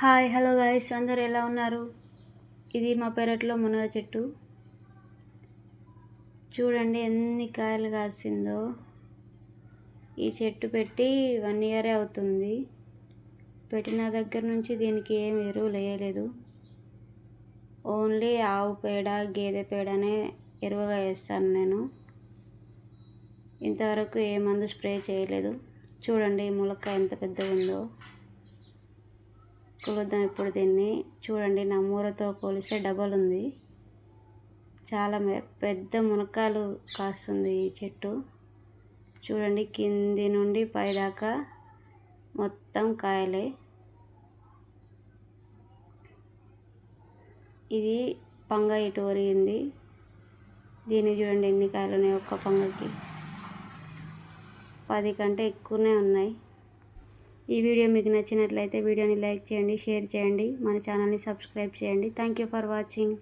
Hi hello guys అందరు ఎలా ఉన్నారు? ఇది మా పెరట్లో మునగ చెట్టు. చూడండి ఎన్ని కాయలు కాసిందో. ఈ చెట్టు పెట్టి వన్ ఇయరే అవుతుంది. పెట్టిన దగ్గర నుంచి దీనికి ఏం ఎరువులు వేయలేదు ఓన్లీ ఆవు పేడ గేదె పేడనే ఎరువుగా వేస్తాను నేను. ఇంతవరకు ఏ మందు స్ప్రే చేయలేదు. చూడండి ఈ ములక్కాయ ఎంత పెద్దగా ఉందో కొలుద్దాం ఇప్పుడు దీన్ని. చూడండి నా మూరతో పోలిస్తే డబల్ ఉంది. చాలా పెద్ద మునక్కాయలు కాస్తుంది ఈ చెట్టు. చూడండి కింది నుండి పైదాకా మొత్తం కాయలే. ఇది పంగ ఇటు ఒరిగింది. దీన్ని చూడండి ఎన్ని కాయలు ఉన్నాయి ఒక్క పంగకి? పది కంటే ఎక్కువనే ఉన్నాయి. ఈ వీడియో మీకు నచ్చినట్లయితే వీడియోని లైక్ చేయండి షేర్ చేయండి మన ఛానల్ని సబ్స్క్రైబ్ చేయండి. Thank you for watching